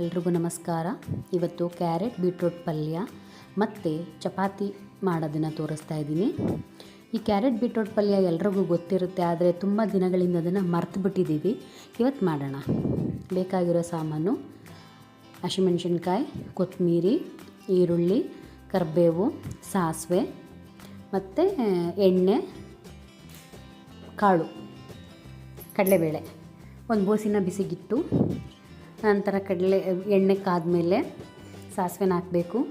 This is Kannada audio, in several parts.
ಎಲ್ರಿಗೂ ನಮಸ್ಕಾರ. ಇವತ್ತು ಕ್ಯಾರೆಟ್ ಬೀಟ್ರೂಟ್ ಪಲ್ಯ ಮತ್ತು ಚಪಾತಿ ಮಾಡೋದನ್ನು ತೋರಿಸ್ತಾ ಇದ್ದೀನಿ. ಈ ಕ್ಯಾರೆಟ್ ಬೀಟ್ರೂಟ್ ಪಲ್ಯ ಎಲ್ರಿಗೂ ಗೊತ್ತಿರುತ್ತೆ, ಆದರೆ ತುಂಬ ದಿನಗಳಿಂದ ಅದನ್ನು ಮರ್ತು ಬಿಟ್ಟಿದ್ದೀವಿ ಇವತ್ತು ಮಾಡೋಣ. ಬೇಕಾಗಿರೋ ಸಾಮಾನು ಹಸಿಮೆಣ್ಸಿನ್ಕಾಯಿ ಕೊತ್ತಂಬರಿ ಈರುಳ್ಳಿ, ಕರಿಬೇವು, ಸಾಸಿವೆ ಮತ್ತು ಎಣ್ಣೆ, ಕಾಳು, ಕಡಲೆಬೇಳೆ. ಒಂದು ಬೋಸಿನ ಬಿಸಿಗಿಟ್ಟು ನಂತರ ಕಡಲೆ, ಎಣ್ಣೆ ಕಾದಮೇಲೆ ಸಾಸಿವೆನ ಹಾಕಬೇಕು.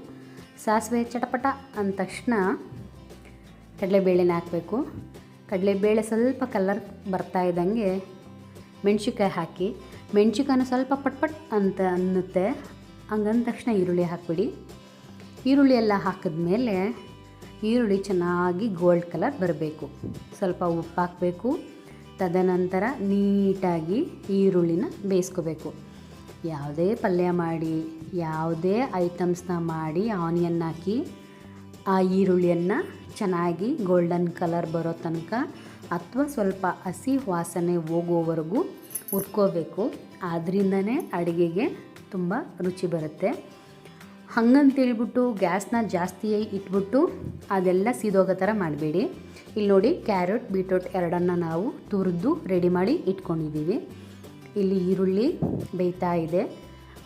ಸಾಸಿವೆ ಚಟಪಟ ಅಂದ ತಕ್ಷಣ ಕಡಲೆಬೇಳೆನ ಹಾಕಬೇಕು. ಕಡಲೆಬೇಳೆ ಸ್ವಲ್ಪ ಕಲರ್ ಬರ್ತಾ ಇದ್ದಂಗೆ ಮೆಣ್ಸಿನ್ಕಾಯಿ ಹಾಕಿ. ಮೆಣ್ಸಿನ್ಕಾಯಿನ ಸ್ವಲ್ಪ ಪಟ್ ಪಟ್ ಅಂತ ಅನ್ನುತ್ತೆ. ಹಂಗಂದ ತಕ್ಷಣ ಈರುಳ್ಳಿ ಹಾಕ್ಬಿಡಿ. ಈರುಳ್ಳಿ ಎಲ್ಲ ಹಾಕಿದ್ಮೇಲೆ ಈರುಳ್ಳಿ ಚೆನ್ನಾಗಿ ಗೋಲ್ಡ್ ಕಲರ್ ಬರಬೇಕು. ಸ್ವಲ್ಪ ಉಪ್ಪು ಹಾಕಬೇಕು. ತದನಂತರ ನೀಟಾಗಿ ಈರುಳ್ಳಿನ ಬೇಯಿಸ್ಕೋಬೇಕು. ಯಾವುದೇ ಪಲ್ಯ ಮಾಡಿ, ಯಾವುದೇ ಐಟಮ್ಸ್ನ ಮಾಡಿ ಆನಿಯನ್ ಹಾಕಿ, ಆ ಈರುಳ್ಳಿಯನ್ನು ಚೆನ್ನಾಗಿ ಗೋಲ್ಡನ್ ಕಲರ್ ಬರೋ ತನಕ ಅಥವಾ ಸ್ವಲ್ಪ ಹಸಿ ವಾಸನೆ ಹೋಗೋವರೆಗೂ ಹುರ್ಕೋಬೇಕು. ಆದ್ದರಿಂದನೇ ಅಡುಗೆಗೆ ತುಂಬ ರುಚಿ ಬರುತ್ತೆ. ಹಂಗಂತೇಳ್ಬಿಟ್ಟು ಗ್ಯಾಸ್ನ ಜಾಸ್ತಿ ಇಟ್ಬಿಟ್ಟು ಅದೆಲ್ಲ ಸೀದೋಗೋ ಥರ ಮಾಡಬೇಡಿ. ಇಲ್ಲಿ ನೋಡಿ ಕ್ಯಾರೆಟ್ ಬೀಟ್ರೋಟ್ ಎರಡನ್ನು ನಾವು ತುರಿದು ರೆಡಿ ಮಾಡಿ ಇಟ್ಕೊಂಡಿದ್ದೀವಿ. ಇಲ್ಲಿ ಈರುಳ್ಳಿ ಬೇಯ್ತಾ ಇದೆ.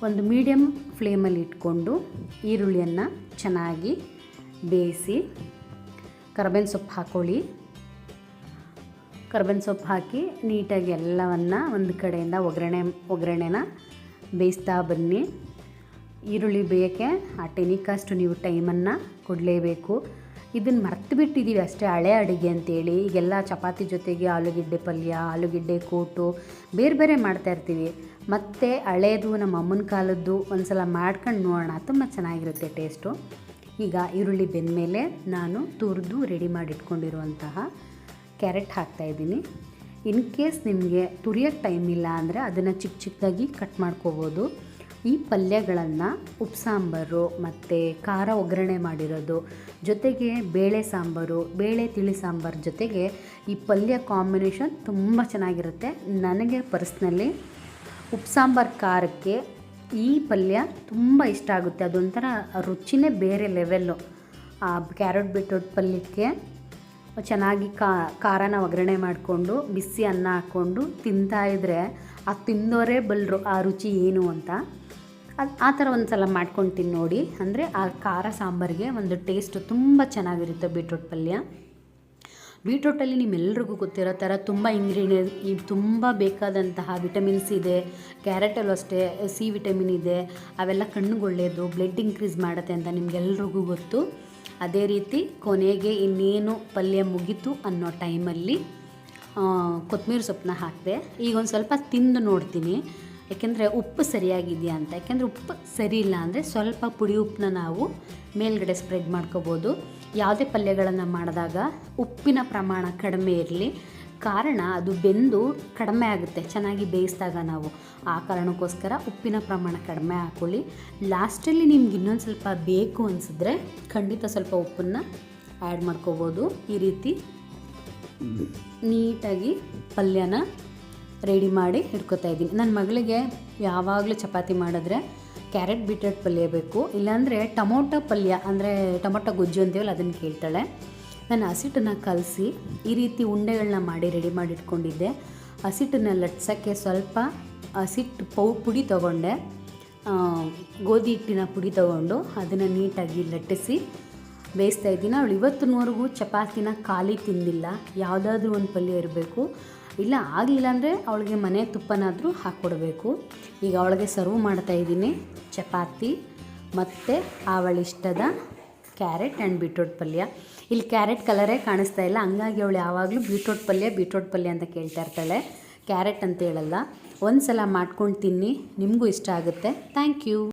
ಒಂದು ಮೀಡಿಯಮ್ ಫ್ಲೇಮಲ್ಲಿ ಇಟ್ಕೊಂಡು ಈರುಳ್ಳಿಯನ್ನು ಚೆನ್ನಾಗಿ ಬೇಯಿಸಿ, ಕರ್ಬೇವಿನ ಸೊಪ್ಪು ಹಾಕೊಳ್ಳಿ. ಕರ್ಬೇವಿನ ಸೊಪ್ಪು ಹಾಕಿ ನೀಟಾಗಿ ಎಲ್ಲವನ್ನು ಒಂದು ಕಡೆಯಿಂದ ಒಗ್ಗರಣೆ, ಒಗ್ಗರಣೆನ ಬೇಯಿಸ್ತಾ ಬನ್ನಿ. ಈರುಳ್ಳಿ ಬೇಯೋಕ್ಕೆ ಆ ಟೆನಿಕಷ್ಟು ನೀವು ಟೈಮನ್ನು ಕೊಡಲೇಬೇಕು. ಇದನ್ನು ಮರ್ತು ಬಿಟ್ಟಿದ್ದೀವಿ ಅಷ್ಟೇ, ಹಳೆ ಅಡುಗೆ ಅಂತೇಳಿ. ಈಗೆಲ್ಲ ಚಪಾತಿ ಜೊತೆಗೆ ಆಲೂಗೆಡ್ಡೆ ಪಲ್ಯ, ಆಲೂಗೆಡ್ಡೆ ಕೋಟು, ಬೇರೆ ಬೇರೆ ಮಾಡ್ತಾಯಿರ್ತೀವಿ ಮತ್ತು ಹಳೇದು ನಮ್ಮ ಅಮ್ಮನ ಕಾಲದ್ದು ಒಂದು ಸಲ ಮಾಡ್ಕೊಂಡು ನೋಡೋಣ ತುಂಬ ಚೆನ್ನಾಗಿರುತ್ತೆ ಟೇಸ್ಟು. ಈಗ ಈರುಳ್ಳಿ ಬೆಂದಮೇಲೆ ನಾನು ತುರಿದು ರೆಡಿ ಮಾಡಿಟ್ಕೊಂಡಿರುವಂತಹ ಕ್ಯಾರೆಟ್ ಹಾಕ್ತಾಯಿದ್ದೀನಿ ಇನ್ ಕೇಸ್ ನಿಮಗೆ ತುರಿಯೋಕ್ಕೆ ಟೈಮ್ ಇಲ್ಲ ಅಂದರೆ ಅದನ್ನು ಚಿಕ್ಕ ಚಿಕ್ಕದಾಗಿ ಕಟ್ ಮಾಡ್ಕೋಬೋದು. ಈ ಪಲ್ಯಗಳನ್ನು ಉಪ್ಸಾಂಬಾರು ಮತ್ತು ಖಾರ ಒಗ್ಗರಣೆ ಮಾಡಿರೋದು. ಜೊತೆಗೆ ಬೇಳೆ ಸಾಂಬಾರು, ಬೇಳೆ ತಿಳಿ ಸಾಂಬಾರು ಜೊತೆಗೆ ಈ ಪಲ್ಯ ಕಾಂಬಿನೇಷನ್ ತುಂಬ ಚೆನ್ನಾಗಿರುತ್ತೆ. ನನಗೆ ಪರ್ಸ್ನಲಿ ಉಪ್ಸಾಂಬಾರು ಖಾರಕ್ಕೆ ಈ ಪಲ್ಯ ತುಂಬ ಇಷ್ಟ ಆಗುತ್ತೆ. ಅದೊಂಥರ ರುಚಿನೇ ಬೇರೆ ಲೆವೆಲ್ಲು ಆ ಕ್ಯಾರೆಟ್ ಬೀಟ್ರೋಟ್ ಪಲ್ಯಕ್ಕೆ ಚೆನ್ನಾಗಿ ಖಾರನ ಒಗ್ಗರಣೆ ಮಾಡಿಕೊಂಡು, ಬಿಸಿ ಅನ್ನ ಹಾಕ್ಕೊಂಡು ತಿಂತಾಯಿದ್ರೆ ಆ ತಿಂದೋರೇ ಬಲ್ಲರು ಆ ರುಚಿ ಏನು ಅಂತ. ಅದು ಆ ಥರ ಒಂದು ಸಲ ತಿನ್ನು ನೋಡಿ. ಅಂದರೆ ಆ ಖಾರ ಸಾಂಬಾರಿಗೆ ಒಂದು ಟೇಸ್ಟ್ ತುಂಬ ಚೆನ್ನಾಗಿರುತ್ತೆ ಬೀಟ್ರೋಟ್ ಪಲ್ಯ. ಬೀಟ್ರೋಟಲ್ಲಿ ನಿಮ್ಮೆಲ್ರಿಗೂ ಗೊತ್ತಿರೋ ಥರ ತುಂಬ ಇಂಗ್ರೀಡಿಯೆಂಟ್ ತುಂಬ ಬೇಕಾದಂತಹ ವಿಟಮಿನ್ಸ್ ಇದೆ ಕ್ಯಾರೆಟಲ್ಲೂ ಅಷ್ಟೇ ಸಿ ವಿಟಮಿನ್ ಇದೆ, ಅವೆಲ್ಲ ಕಣ್ಣಿಗೆ ಒಳ್ಳೆಯದು ಬ್ಲಡ್ ಇನ್ಕ್ರೀಸ್ ಮಾಡುತ್ತೆ ಅಂತ ನಿಮಗೆಲ್ರಿಗೂ ಗೊತ್ತು. ಅದೇ ರೀತಿ ಕೊನೆಗೆ ಇನ್ನೇನು ಪಲ್ಯ ಮುಗೀತು ಅನ್ನೋ ಟೈಮಲ್ಲಿ ಕೊತ್ತಂಬರಿ ಸೊಪ್ಪನ್ನ ಹಾಕಿದೆ. ಈಗ ಒಂದು ಸ್ವಲ್ಪ ತಿಂದು ನೋಡ್ತೀನಿ. ಯಾಕೆಂದರೆ ಉಪ್ಪು ಸರಿಯಾಗಿದೆಯಾ ಅಂತ. ಯಾಕೆಂದರೆ ಉಪ್ಪು ಸರಿ ಇಲ್ಲ ಅಂದರೆ ಸ್ವಲ್ಪ ಪುಡಿ ಉಪ್ಪನ್ನ ನಾವು ಮೇಲ್ಗಡೆ ಸ್ಪ್ರೆಡ್ ಮಾಡ್ಕೋಬೋದು. ಯಾವುದೇ ಪಲ್ಯಗಳನ್ನು ಮಾಡಿದಾಗ ಉಪ್ಪಿನ ಪ್ರಮಾಣ ಕಡಿಮೆ ಇರಲಿ. ಕಾರಣ ಅದು ಬೆಂದು ಕಡಿಮೆ ಆಗುತ್ತೆ ಚೆನ್ನಾಗಿ ಬೇಯಿಸಿದಾಗ ನಾವು. ಆ ಕಾರಣಕ್ಕೋಸ್ಕರ ಉಪ್ಪಿನ ಪ್ರಮಾಣ ಕಡಿಮೆ ಹಾಕ್ಕೊಳ್ಳಿ ಲಾಸ್ಟಲ್ಲಿ ನಿಮ್ಗೆ ಇನ್ನೊಂದು ಸ್ವಲ್ಪ ಬೇಕು ಅನಿಸಿದ್ರೆ ಖಂಡಿತ ಸ್ವಲ್ಪ ಉಪ್ಪನ್ನು ಆ್ಯಡ್ ಮಾಡ್ಕೋಬೋದು. ಈ ರೀತಿ ನೀಟಾಗಿ ಪಲ್ಯನ ರೆಡಿ ಮಾಡಿ ಇಟ್ಕೋತಾ ಇದ್ದೀನಿ. ನನ್ನ ಮಗಳಿಗೆ ಯಾವಾಗಲೂ ಚಪಾತಿ ಮಾಡಿದ್ರೆ ಕ್ಯಾರೆಟ್ ಬೀಟ್ರೇಟ್ ಪಲ್ಯ ಬೇಕು. ಇಲ್ಲಾಂದರೆ ಟೊಮೊಟೊ ಪಲ್ಯ, ಅಂದರೆ ಟೊಮೊಟೊ ಗೊಜ್ಜು ಅಂತೀವಲ್ಲ ಅದನ್ನು ಕೇಳ್ತಾಳೆ. ನಾನು ಹಸಿಟ್ಟನ್ನು ಕಲಸಿ ಈ ರೀತಿ ಉಂಡೆಗಳನ್ನ ಮಾಡಿ ರೆಡಿ ಮಾಡಿ ಇಟ್ಕೊಂಡಿದ್ದೆ. ಹಸಿಟ್ಟನ್ನು ಲಟ್ಸೋಕ್ಕೆ ಸ್ವಲ್ಪ ಹಸಿಟ್ಟು ಪೌ, ಪುಡಿ ತೊಗೊಂಡೆ. ಗೋಧಿ ಹಿಟ್ಟಿನ ಪುಡಿ ತೊಗೊಂಡು ಅದನ್ನು ನೀಟಾಗಿ ಲಟ್ಟಿಸಿ ಬೇಯಿಸ್ತಾ ಇದ್ದೀನಿ. ಅವಳು ಇವತ್ತಿನವರೆಗೂ ಚಪಾತಿನ ಖಾಲಿ ತಿಂದಿಲ್ಲ. ಯಾವುದಾದ್ರೂ ಒಂದು ಪಲ್ಯ ಇರಬೇಕು. ಇಲ್ಲ ಆಗಲಿಲ್ಲ ಅಂದರೆ ಅವಳಿಗೆ ಮನೆ ತುಪ್ಪನಾದರೂ ಹಾಕ್ಕೊಡ್ಬೇಕು ಈಗ ಅವಳಿಗೆ ಸರ್ವ್ ಮಾಡ್ತಾ ಇದ್ದೀನಿ, ಚಪಾತಿ ಮತ್ತು ಅವಳಿಷ್ಟದ ಕ್ಯಾರೆಟ್ ಆ್ಯಂಡ್ ಬೀಟ್ರೋಟ್ ಪಲ್ಯ. ಇಲ್ಲಿ ಕ್ಯಾರೆಟ್ ಕಲರೇ ಕಾಣಿಸ್ತಾ ಇಲ್ಲ, ಹಂಗಾಗಿ ಅವಳು ಯಾವಾಗಲೂ ಬೀಟ್ರೋಟ್ ಪಲ್ಯ ಬೀಟ್ರೋಟ್ ಪಲ್ಯ ಅಂತ ಕೇಳ್ತಾ ಇರ್ತಾಳೆ. ಕ್ಯಾರೆಟ್ ಅಂತ ಹೇಳಲ್ಲ ಒಂದು ಸಲ ಮಾಡ್ಕೊಂಡು ತಿನ್ನಿ, ನಿಮಗೂ ಇಷ್ಟ ಆಗುತ್ತೆ. Thank you